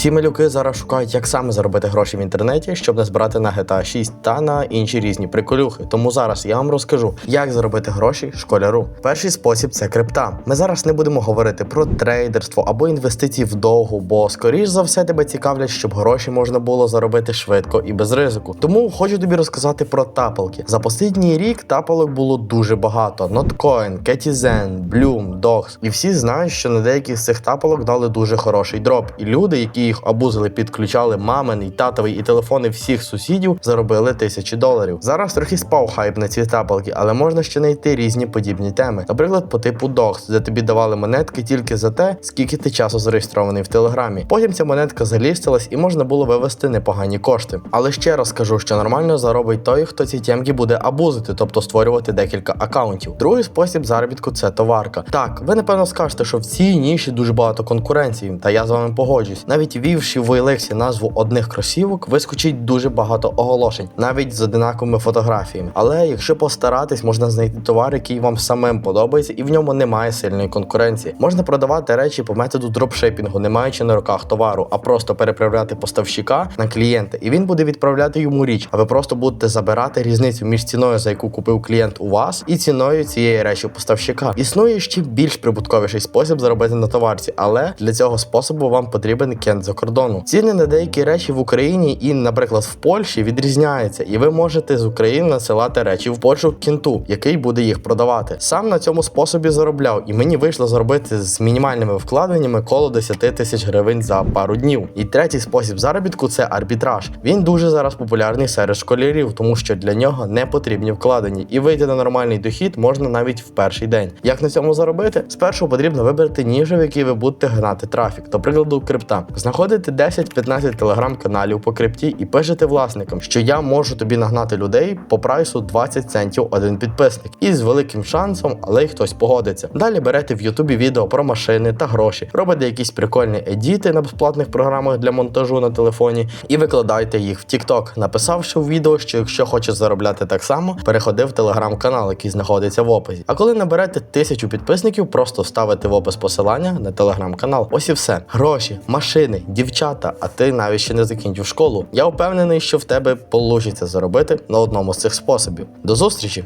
Всі малюки зараз шукають, як саме заробити гроші в інтернеті, щоб не збирати на GTA 6 та на інші різні приколюхи. Тому зараз я вам розкажу, як заробити гроші школяру. Перший спосіб це крипта. Ми зараз не будемо говорити про трейдерство або інвестиції в довгу, бо скоріш за все тебе цікавлять, щоб гроші можна було заробити швидко і без ризику. Тому хочу тобі розказати про тапалки. За останній рік тапалок було дуже багато: Notcoin, Ketizen, Bloom, Dogs. І всі знають, що на деяких з цих тапалок дали дуже хороший дроп. І люди, які їх обузили, підключали маминий, татовий і телефони всіх сусідів, заробили тисячі доларів. Зараз трохи спав хайп на ці тапалки, але можна ще знайти різні подібні теми. Наприклад, по типу Dogs, де тобі давали монетки тільки за те, скільки ти часу зареєстрований в телеграмі. Потім ця монетка залістилась і можна було вивести непогані кошти. Але ще раз скажу, що нормально заробить той, хто ці тємки буде абузити, тобто створювати декілька акаунтів. Другий спосіб заробітку це товарка. Так, ви напевно скажете, що в цій ніші дуже багато конкуренції, та я з вами погоджусь. Навіть ввівши в OLX назву одних кросівок, вискочить дуже багато оголошень, навіть з одинаковими фотографіями. Але якщо постаратись, можна знайти товар, який вам самим подобається, і в ньому немає сильної конкуренції. Можна продавати речі по методу дропшипінгу, не маючи на руках товару, а просто переправляти поставщика на клієнта, і він буде відправляти йому річ. А ви просто будете забирати різницю між ціною, за яку купив клієнт у вас, і ціною цієї речі поставщика. Існує ще більш прибутковіший спосіб заробити на товарці, але для цього способу вам потрібен кент за кордону. Ціни на деякі речі в Україні і, наприклад, в Польщі відрізняються, і ви можете з України насилати речі в Польщу кенту, який буде їх продавати. Сам на цьому способі заробляв, і мені вийшло заробити з мінімальними вкладеннями коло 10 тисяч гривень за пару днів. І третій спосіб заробітку це арбітраж. Він дуже зараз популярний серед школярів, тому що для нього не потрібні вкладені, і вийти на нормальний дохід можна навіть в перший день. Як на цьому заробити? Спершу потрібно вибрати ніжу, в якій ви будете гнати трафік, до прикладу, крипта. Знаходите 10-15 телеграм-каналів по крипті і пишете власникам, що я можу тобі нагнати людей по прайсу 20 центів один підписник. І з великим шансом, але й хтось погодиться. Далі берете в Ютубі відео про машини та гроші, робите якісь прикольні едіти на безплатних програмах для монтажу на телефоні і викладайте їх в TikTok, написавши в відео, що якщо хочеш заробляти так само, переходи в телеграм-канал, який знаходиться в описі. А коли наберете тисячу підписників, просто ставите в опис посилання на телеграм-канал. Ось і все. Гроші, машини, дівчата, а ти навіть ще не закінчив школу. Я впевнений, що в тебе вийде заробити на одному з цих способів. До зустрічі!